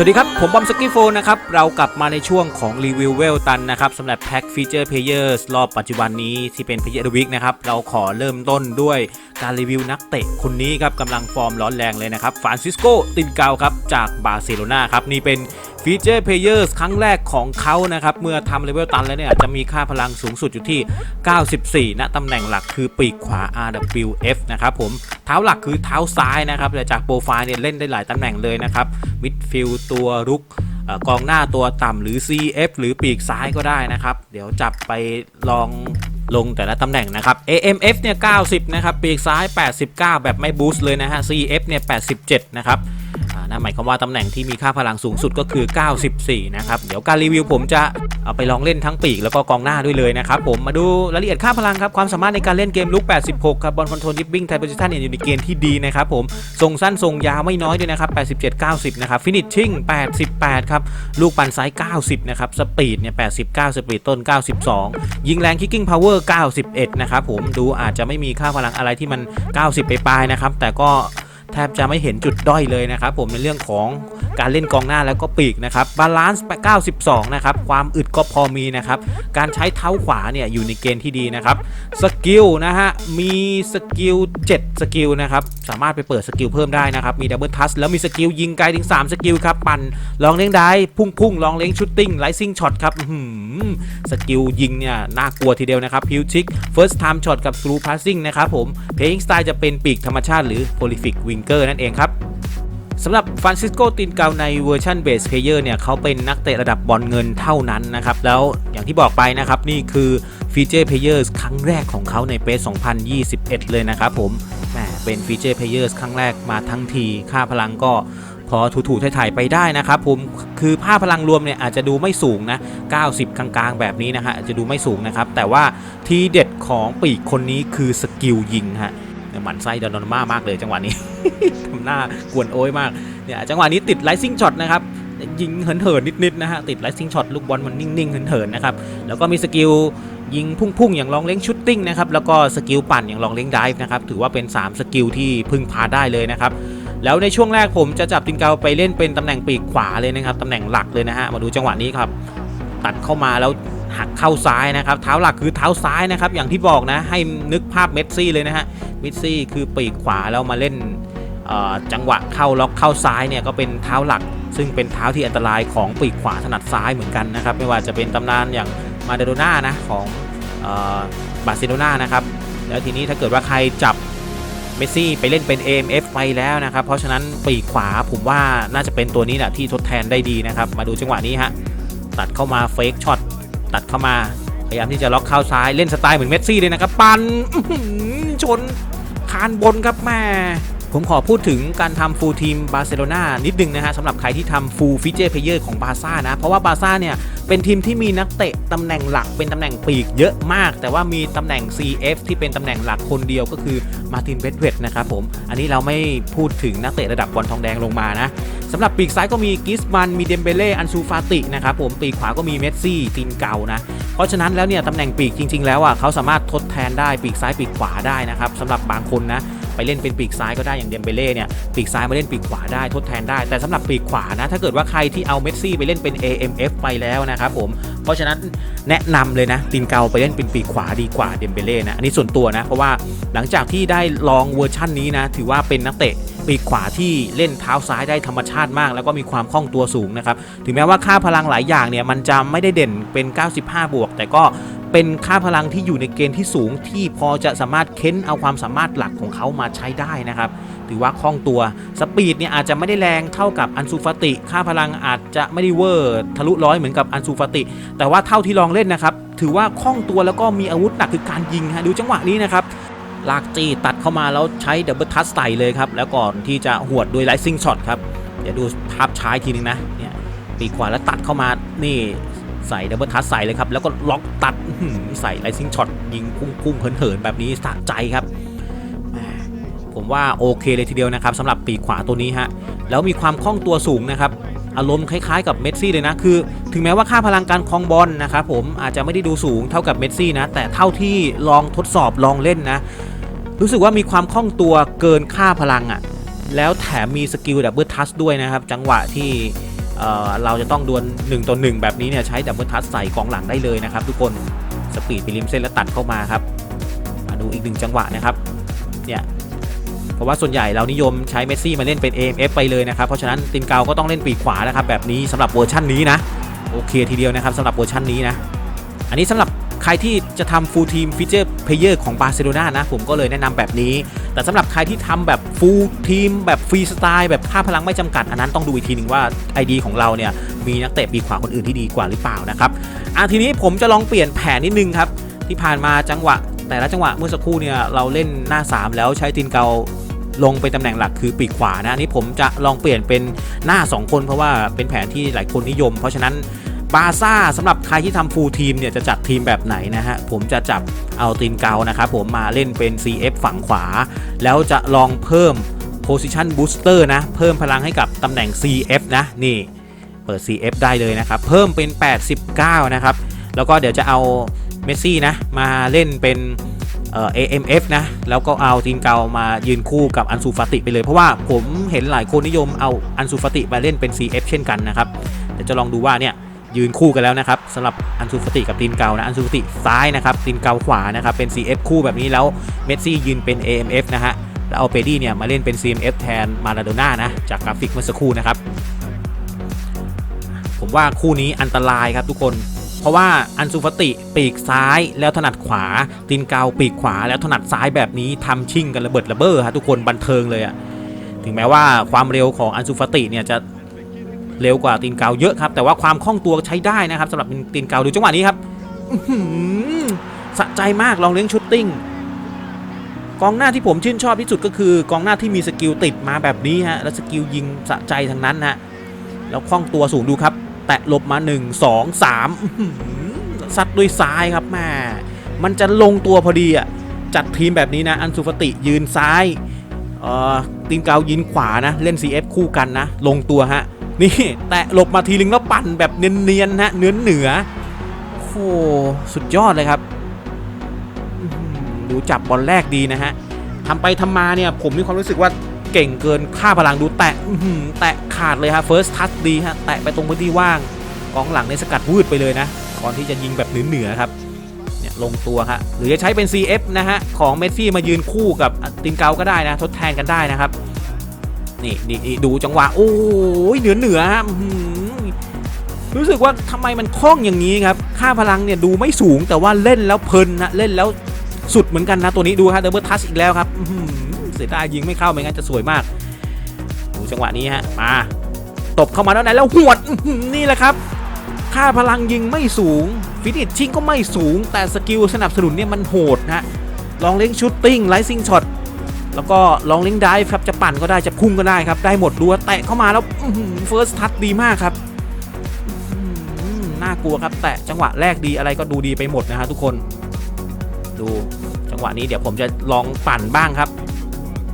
สวัสดีครับ ผมบอมสกี้โฟนนะครับ เรากลับมาในช่วงของรีวิวเวลตันนะครับสำหรับแพ็กฟีเจอร์เพลเยอร์รอบปัจจุบันนี้ที่เป็นเพลเยอร์วิกนะครับ เราขอเริ่มต้นด้วยการรีวิวนักเตะคนนี้ครับกำลังฟอร์มร้อนแรงเลยนะครับฟรานซิสโกตินเกาครับ จากบาร์เซโลนาครับ นี่เป็นฟีเจอร์เพลเยอร์ครั้งแรกของเขานะครับ เมื่อทำเลเวลตันแล้วเนี่ย จะมีค่าพลังสูงสุดอยู่ที่ 94 ณตำแหน่งหลักคือปีกขวา RWF นะครับผมเท้าหลักคือเท้าซ้ายนะครับแต่จากโปรไฟล์เนี่ยเล่นได้หลายตำแหน่งเลยนะครับมิดฟิลตัวรุกกองหน้าตัวต่ำหรือ CF หรือปีกซ้ายก็ได้นะครับ เดี๋ยวจับไปลองลงแต่ละตำแหน่งนะครับ AMF เนี่ย 90 นะครับ ปีกซ้าย 89 แบบไม่บูสต์เลยนะฮะ CF เนี่ย 87 นะครับ นั่นหมายความว่าตำแหน่งที่มีค่าพลังสูงสุดก็คือ 94 นะครับเดี๋ยวการรีวิวผมจะเอาไปลองเล่นทั้งปีกแล้วก็กองหน้าด้วยเลยนะครับผมมาดูรายละเอียดค่าพลังครับความสามารถในการเล่นเกมลุก 86 ครับบอลคอนโทรลดิฟวิ่งไทป์โพซิชันเนี่ยอยู่ในเกณฑ์ที่ดีนะครับผมทรงสั้นทรงยาวไม่น้อยด้วยนะครับ87 90 นะครับฟินิชชิ่ง88 ครับลูกปั่นซ้าย 90 นะครับสปีดเนี่ย89 สปีดต้น 92 ยิงแรงคิกกิ้งพาวเวอร์91 นะครับผมดูอาจจะไม่มีค่าพลังอะไรที่มัน 90 ไปปลายนะครับแต่ก็ แทบจะไม่เห็นจุดด้อยเลยนะครับผมในเรื่องของการเล่นกองหน้าแล้วก็ปีกนะครับบาลานซ์ไป92 นะครับ ความอึดก็พอมีนะครับ การใช้เท้าขวาเนี่ยอยู่ในเกณฑ์ที่ดีนะครับสกิลนะฮะมีสกิล7สกิลนะครับสามารถไปเปิดสกิลเพิ่มได้นะครับ มีดับเบิลทัสแล้วมีสกิลยิงไกลถึง 3 สกิลครับ ปั่นลองเลี้ยงได้พุ่งพุ่งลองเลี้ยงชุดติ้งไลซิ่งช็อตครับสกิลยิงเนี่ยน่ากลัวทีเดียวนะครับพิวชิก first time shot กับ through passing นะครับผม playing style จะเป็นปีกธรรมชาติหรือ prolific winger นั่นเองครับสำหรับฟรานซิสโกตินเกาในเวอร์ชันเบสเพเยอร์เนี่ยเขาเป็นนักเตะระดับบอลเงินเท่านั้นนะครับ แล้วอย่างที่บอกไปนะครับ นี่คือฟีเจอร์เพเยอร์ครั้งแรกของเขาในเปส2021 เลยนะครับผมแหมเป็นฟีเจอร์เพเยอร์ครั้งแรกมาทั้งที ค่าพลังก็พอถูๆถ่ายๆไปได้นะครับผมคือค่าพลังรวมเนี่ยอาจจะดูไม่สูงนะ 90 กลางๆ แบบนี้นะฮะจจะดูไม่สูงนะครับ แต่ว่าทีเด็ดของปีกคนนี้คือสกิลยิงฮะ หมั่นไส้ดอนนมามากเลยจังหวะนี้ ทำหน้ากวนโอ้ยมากเนี่ยจังหวะนี้ติดไลซิ่งช็อตนะครับยิงเหินๆนิดๆนะฮะติดไลซิ่งช็อตลูกบอลมันนิ่งๆเหินๆนะครับแล้วก็มีสกิลยิงพุ่งๆ อย่างลองเล้งชุตติ้งนะครับแล้วก็สกิลปั่นอย่างลองเล้งไดฟ์นะครับถือว่าเป็น 3 สกิลที่พึ่งพาได้เลยนะครับแล้วในช่วงแรกผมจะจับตินเกาไปเล่นเป็นตำแหน่งปีกขวาเลยนะครับตำแหน่งหลักเลยนะฮะมาดูจังหวะนี้ครับตัดเข้ามาแล้วหักเข้าซ้ายนะครับเท้าหลักคือเท้าซ้ายนะครับอย่างที่บอกนะให้นึกภาพเมสซี่เลยนะฮะ เมสซี่คือปีกขวาแล้วมาเล่นจังหวะเข้าล็อกเข้าซ้ายเนี่ยก็เป็นเท้าหลัก ซึ่งเป็นเท้าที่อันตรายของปีกขวาถนัดซ้ายเหมือนกันนะครับ ไม่ว่าจะเป็นตำนานอย่างมาเดโดน่านะของออบาร์เซโลนานะครับแล้วทีนี้ถ้าเกิดว่าใครจับเมสซี่ไปเล่นเป็น AMF ไปแล้วนะครับ เพราะฉะนั้นปีกขวาผมว่าน่าจะเป็นตัวนี้แหละที่ทดแทนได้ดีนะครับ มาดูจังหวะนี้ฮะตัดเข้ามาเฟกช็อตตัดเข้ามา พยายามที่จะล็อกเข้าซ้ายเล่นสไตล์เหมือนเมสซี่เลยนะครับปันชนคานบนครับแม่ผมขอพูดถึงการทำฟูลทีมบาร์เซโลนานิดนึงนะฮะสำหรับใครที่ทำฟูลฟิเจอร์เพเยอร์ของบาซ่านะ เพราะว่าบาซ่าเนี่ย เป็นทีมที่มีนักเตะตำแหน่งหลักเป็นตำแหน่งปีกเยอะมาก แต่ว่ามีตำแหน่ง CF ที่เป็นตำแหน่งหลักคนเดียวก็คือมาตินเบดเวตนะครับผม อันนี้เราไม่พูดถึงนักเตะระดับบอลทองแดงลงมานะสำหรับปีกซ้ายก็มีกิสมันมีเดมเบเล่อันซูฟาตินะครับผมปีกขวาก็มีเมสซี่ตินเกานะเพราะฉะนั้นแล้วเนี่ยตำแหน่งปีกจริง ๆ แล้วอะเขาสามารถทดแทนได้ปีกซ้ายปีกขวาได้นะครับสำหรับบางคนนะ ไปเล่นเป็นปีกซ้ายก็ได้อย่างเดมเบเล่เนี่ยปีกซ้ายมาเล่นปีกขวาได้ทดแทนได้ แต่สำหรับปีกขวานะถ้าเกิดว่าใครที่เอาเมสซี่ไปเล่นเป็น AMF ไปแล้วนะครับผมเพราะฉะนั้นแนะนำเลยนะตินเกาไปเล่นเป็นปีกขวาดีกว่าเดมเบเล่นะอันนี้ส่วนตัวนะเพราะว่าหลังจากที่ได้ลองเวอร์ชั่นนี้นะถือว่าเป็นนักเตะ ปีกขวาที่เล่นเท้าซ้ายได้ธรรมชาติมาก แล้วก็มีความคล่องตัวสูงนะครับถึงแม้ว่าค่าพลังหลายอย่างเนี่ยมันจะไม่ได้เด่นเป็น 95 บวก แต่ก็เป็นค่าพลังที่อยู่ในเกณฑ์ที่สูงที่พอจะสามารถเค้นเอาความสามารถหลักของเขามาใช้ได้นะครับถือว่าคล่องตัวสปีดเนี่ยอาจจะไม่ได้แรงเท่ากับอันซูฟาติ ค่าพลังอาจจะไม่ได้เวอร์ทะลุร้อยเหมือนกับอันซูฟาติ แต่ว่าเท่าที่ลองเล่นนะครับถือว่าคล่องตัวแล้วก็มีอาวุธหนักคือการยิงฮะดูจังหวะนี้นะครับ ลากจี้ตัดเข้ามาแล้วใช้ดับเบิลทัชใส่เลยครับ แล้วก่อนที่จะหวดด้วยไลซิ่งช็อตครับ เดี๋ยวดูภาพช้าอีกทีนึงนะ เนี่ยปีกขวาแล้วตัดเข้ามานี่ใส่ดับเบิลทัชใส่เลยครับ แล้วก็ล็อกตัดใส่ไลซิ่งช็อตยิงพุ่งๆเหินๆแบบนี้สะใจครับผมว่าโอเคเลยทีเดียวนะครับสำหรับปีกขวาตัวนี้ฮะแล้วมีความคล่องตัวสูงนะครับ อารมณ์คล้ายๆกับเมสซี่เลยนะคือ ถึงแม้ว่าค่าพลังการคลองบอลนะครับผมอาจจะไม่ได้ดูสูงเท่ากับเมสซี่นะแต่เท่าที่ลองทดสอบลองเล่นนะ รู้สึกว่ามีความคล่องตัวเกินค่าพลังอะ่ะแล้วแถมมีสกิลดับเบิลทัชด้วยนะครับ จังหวะที่เเราจะต้องดวล1ต่อ1แบบนี้เนี่ยใช้ดับเบิลทัชใส่กองหลังได้เลยนะครับ ทุกคนสปีดไปริมเส้นแล้วตัดเข้ามาครับมาดูอีกหนึ่งจังหวะนะครับเนี่ย เพราะว่าส่วนใหญ่เรานิยมใช้เมสซี่มาเล่นเป็น AMF ไปเลยนะครับ เพราะฉะนั้นตินเกาก็ต้องเล่นปีกขวานะครับแบบนี้สำหรับเวอร์ชันนี้นะโอเคทีเดียวนะครับสำหรับเวอร์ชันนี้นะ อันนี้สำหรับใครที่จะทำ full team feature player ของบาร์เซโลนานะ ผมก็เลยแนะนำแบบนี้ แต่สำหรับใครที่ทำแบบ full team แบบฟรีสไตล์แบบค่าพลังไม่จำกัด อันนั้นต้องดูอีกทีหนึ่งว่า ID ของเราเนี่ย มีนักเตะปีกขวาคนอื่นที่ดีกว่าหรือเปล่านะครับอะทีนี้ผมจะลองเปลี่ยนแผนนิดนึงครับ ที่ผ่านมาจังหวะ แต่ละจังหวะเมื่อสักครู่เนี่ยเราเล่นหน้า 3 แล้วใช้ตินเกาลงเป็นตำแหน่งหลักคือปีกขวานะอันนี้ผมจะลองเปลี่ยนเป็นหน้า 2 คนเพราะว่าเป็นแผนที่หลายคนนิยม เพราะฉะนั้นบาซ่าสำหรับใครที่ทำฟูลทีมเนี่ยจะจัดทีมแบบไหนนะฮะ ผมจะจับเอาตีนเกานะครับผมมาเล่นเป็น CF ฝั่งขวา แล้วจะลองเพิ่ม Position Booster นะ เพิ่มพลังให้กับตำแหน่ง CF นะ นี่ เปิด CF ได้เลยนะครับ เพิ่มเป็น 89 นะครับ แล้วก็เดี๋ยวจะเอา เมสซี่นะมาเล่นเป็นเอ่อ AMF นะ แล้วก็เอาตีนเก่ามายืนคู่กับอันซูฟาติไปเลย เพราะว่าผมเห็นหลายคนนิยมเอาอันซูฟาติมาเล่นเป็น CF เช่นกันนะครับเดี๋ยวจะลองดูว่าเนี่ยยืนคู่กันแล้วนะครับสำหรับอันซูฟติกับตีนเกานะอันซูฟติซ้ายนะครับตีนเกาขวานะครับเป็น CF คู่แบบนี้แล้วเมสซี่ยืนเป็น AMF นะฮะแล้วเอาเปดี้เนี่ยมาเล่นเป็น CMF แทนมาราโดน่านะจากกราฟิกเมื่อสักครู่นะครับ ผมว่าคู่นี้อันตรายครับทุกคน ราะว่าอันซูฟติปีกซ้ายแล้วถนัดขวาตีนเกาปีกขวาแล้วถนัดซ้ายแบบนี้ทำชิ่งกันระเบิดระเบ้อครับทุกคนบันเทิงเลยอะถึงแม้ว่าความเร็วของอันซูฟติเนี่ยจะเร็วกว่าตีนเกาเยอะครับ แต่ว่าความคล่องตัวใช้ได้นะครับสำหรับตีนเกาดูจังหวะนี้ครับสะใจมากลองเลี้ยงชุดติ้งกองหน้าที่ผมชื่นชอบที่สุดก็คือกองหน้าที่มีสกิลติดมาแบบนี้ฮะแล้วสกิลยิงสะใจทั้งนั้นฮะแล้วคล่องตัวสูงดูครับ แตะหลบมา 1 2 3ซัดด้วยซ้ายครับแม่มันจะลงตัวพอดีอะจัดทีมแบบนี้นะ อันซูฟติยืนซ้ายอ่อตีนเกายินขวานะ เล่น CF คู่กันนะ ลงตัวฮะ นี่ แตะหลบมาทีนึงแล้วปั่นแบบเนียนๆนะเนื้อเหนือโอ้โหสุดยอดเลยครับ ดูจับบอลแรกดีนะฮะทำไปทำมาเนี่ย ผมมีความรู้สึกว่า เก่งเกินค่าพลังดูแตะแตะขาดเลยฮะ first touch ดีฮะแตะไปตรงพื้นที่ว่างกองหลังในสกัดวืดไปเลยนะก่อนที่จะยิงแบบเหนือๆครับเนี่ยลงตัวฮะหรือจะใช้เป็น CF นะฮะของเมสซี่มายืนคู่กับตินเกาก็ได้นะ ทดแทนกันได้นะครับ นี่นี่ดูจังหวะโอ้ยเหนือเหนือฮะรู้สึกว่าทำไมมันคล่องอย่างนี้ครับ ค่าพลังเนี่ยดูไม่สูงแต่ว่าเล่นแล้วเพลินนะเล่นแล้วสุดเหมือนกันนะตัวนี้ดูฮะเดบเบิลทัชอีกแล้วครับอื เสียดายยิงไม่เข้าไม่งั้นจะสวยมากดูจังหวะนี้ฮะมาตบเข้ามาแล้วไหนแล้วหวดนี่แหละครับ ค่าพลังยิงไม่สูงฟินิชชิงก็ไม่สูง แต่สกิลสนับสนุนเนี่ยมันโหดนะลองเล่งชุตติ้งไลซิงช็อตแล้วก็ลองเลิงได้ครับจะปั่นก็ได้จะพุ่งก็ได้ครับ ได้หมดดูว่าแตะเข้ามาแล้วเฟิร์สทัชดีมากครับน่ากลัวครับ แตะจังหวะแรกดีอะไรก็ดูดีไปหมดนะฮะทุกคน ดูจังหวะนี้เดี๋ยวผมจะลองปั่นบ้างครับ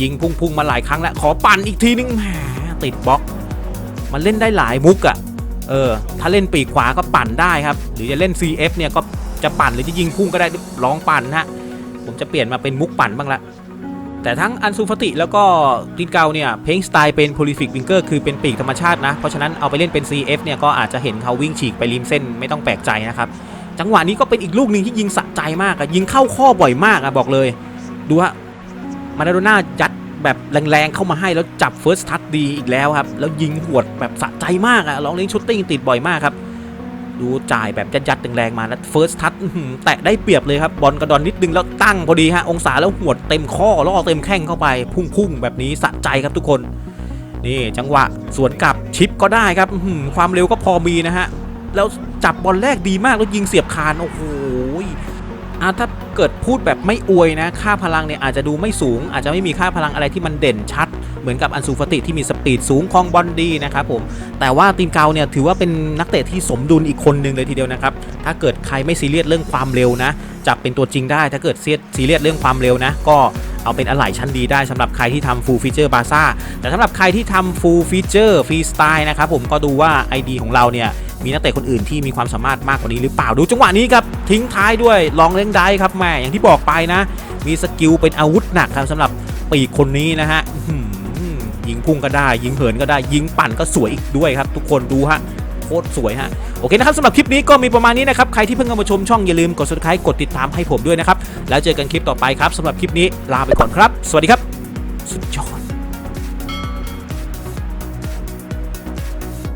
ยิงพุ่งๆมาหลายครั้งแล้ว ขอปั่นอีกทีนึงแหมติดบล็อก มันเล่นได้หลายมุกอะ่ะเออถ้าเล่นปีกขวาก็ปั่นได้ครับ หรือจะเล่น CF เนี่ยก็จะปั่นหรือจะยิงพุ่งก็ได้ลองปั่นฮะผมจะเปลี่ยนมาเป็นมุกปั่นบ้างละแต่ทั้งอันซูฟติแล้วก็ตินเกาเนี่ยเพลงสไตล์เป็น prolific winger คือเป็นปีกธรรมชาตินะ เพราะฉะนั้นเอาไปเล่นเป็น CF เนี่ยก็อาจจะเห็นเขาวิ่งฉีกไปริมเส้นไม่ต้องแปลกใจนะครับ จังหวะนี้ก็เป็นอีกลูกหนึ่งที่ยิงสะใจมากอะยิงเข้าข้อบ่อยมากอะบอกเลย ดูฮะ มาราโดน่ายัดแบบแรงๆเข้ามาให้แล้วจับเฟิร์สทัชดีอีกแล้วครับ แล้วยิงหวดแบบสะใจมากอะลองเล่นชุตติ้งติดบ่อยมากครับ ดูจ่ายแบบยัดๆแรงๆมาแล้วเฟิร์สทัชแตะได้เปรียบเลยครับ บอลกระดอนนิดนึงแล้วตั้งพอดีฮะองศาแล้วหวดเต็มข้อล่อเต็มแข้งเข้าไป พุ่งๆแบบนี้สะใจครับทุกคน นี่จังหวะสวนกลับชิปก็ได้ครับความเร็วก็พอมีนะฮะแล้วจับบอลแรกดีมากแล้วยิงเสียบคานโอ้โห ถ้าเกิดพูดแบบไม่อวยนะ ค่าพลังเนี่ยอาจจะดูไม่สูง อาจจะไม่มีค่าพลังอะไรที่มันเด่นชัด เหมือนกับอันซูฟติที่มีสปีดสูงคลองบอลดีนะครับผม แต่ว่าตีนเกาเนี่ยถือว่าเป็นนักเตะที่สมดุลอีกคนหนึ่งเลยทีเดียวนะครับ ถ้าเกิดใครไม่ซีเรียสเรื่องความเร็วนะ จับเป็นตัวจริงได้ ถ้าเกิดซีเรียสเรื่องความเร็วนะ ก็เอาเป็นอะไหล่ชั้นดีได้สำหรับใครที่ทำ full feature บาซ่าแต่สำหรับใครที่ทำ full feature freestyle นะครับผมก็ดูว่า ID ของเราเนี่ย มีนักเตะคนอื่นที่มีความสามารถมากกว่านี้หรือเปล่าดูจังหวะนี้ครับทิ้งท้ายด้วยลองเล่นได้ครับแม่อย่างที่บอกไปนะ มีสกิลเป็นอาวุธหนักครับสำหรับปีกคนนี้นะฮะยิงพุ่งก็ได้ ยิงเหินก็ได้ยิงปั่นก็สวยอีกด้วยครับ ทุกคนดูฮะโคตรสวยฮะโอเคนะครับสำหรับคลิปนี้ก็มีประมาณนี้นะครับ ใครที่เพิ่งเข้ามาชมช่องอย่าลืมกด subscribe กดติดตามให้ผมด้วยนะครับ แล้วเจอกันคลิปต่อไปครับสำหรับคลิปนี้ลาไปก่อนครับ สวัสดีครับ